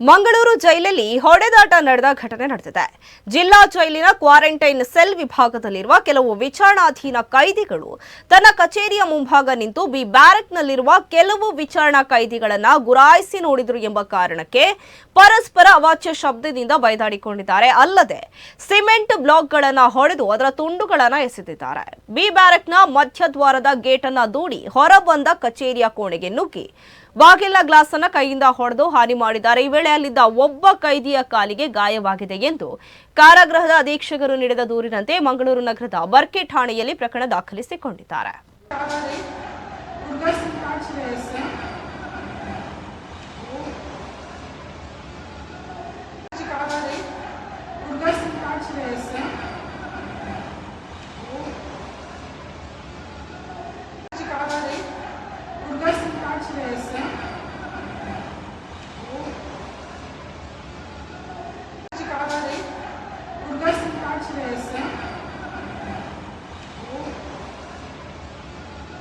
ಮಂಗಳೂರು ಜೈಲಲ್ಲಿ ಹೊಡೆದಾಟ ನಡೆದ ಘಟನೆ ನಡೆದಿದೆ. ಜಿಲ್ಲಾ ಜೈಲಿನ ಕ್ವಾರಂಟೈನ್ ಸೆಲ್ ವಿಭಾಗದಲ್ಲಿರುವ ಕೆಲವು ವಿಚಾರಣಾಧೀನ ಕೈದಿಗಳು ತನ್ನ ಕಚೇರಿಯ ಮುಂಭಾಗ ನಿಂತು ಬಿ ಬ್ಯಾರಕ್ನಲ್ಲಿರುವ ಕೆಲವು ವಿಚಾರಣಾ ಕೈದಿಗಳನ್ನ ಗುರಾಯಿಸಿ ನೋಡಿದರು ಎಂಬ ಕಾರಣಕ್ಕೆ ಪರಸ್ಪರ ಅವಾಚ್ಯ ಶಬ್ದದಿಂದ ಬೈದಾಡಿಕೊಂಡಿದ್ದಾರೆ. ಅಲ್ಲದೆ ಸಿಮೆಂಟ್ ಬ್ಲಾಕ್ಗಳನ್ನು ಹೊಡೆದು ಅದರ ತುಂಡುಗಳನ್ನ ಎಸೆದಿದ್ದಾರೆ. ಬಿ ಬ್ಯಾರಕ್ನ ಮಧ್ಯದ್ವಾರದ ಗೇಟನ್ನು ದೂಡಿ ಹೊರಬಂದ ಕಚೇರಿಯ ಕೋಣೆಗೆ ನುಗ್ಗಿ, ಬಾಗಿಲ ಗ್ಲಾಸ್ ಅನ್ನ ಕೈಯಿಂದ ಹೊಡೆದು ಹಾನಿ ಮಾಡಿದ್ದಾರೆ. ಈ ವೇಳೆ ಅಲ್ಲಿದ್ದ ಒಬ್ಬ ಕೈದಿಯ ಕಾಲಿಗೆ ಗಾಯವಾಗಿದೆ ಎಂದು ಕಾರಾಗೃಹದ ಅಧೀಕ್ಷಕರು ನೀಡಿದ ದೂರಿನಂತೆ ಮಂಗಳೂರು ನಗರದ ಬರ್ಕೆ ಠಾಣೆಯಲ್ಲಿ ಪ್ರಕರಣ ದಾಖಲಿಸಿಕೊಂಡಿದ್ದಾರೆ. ಕಾವಲಿ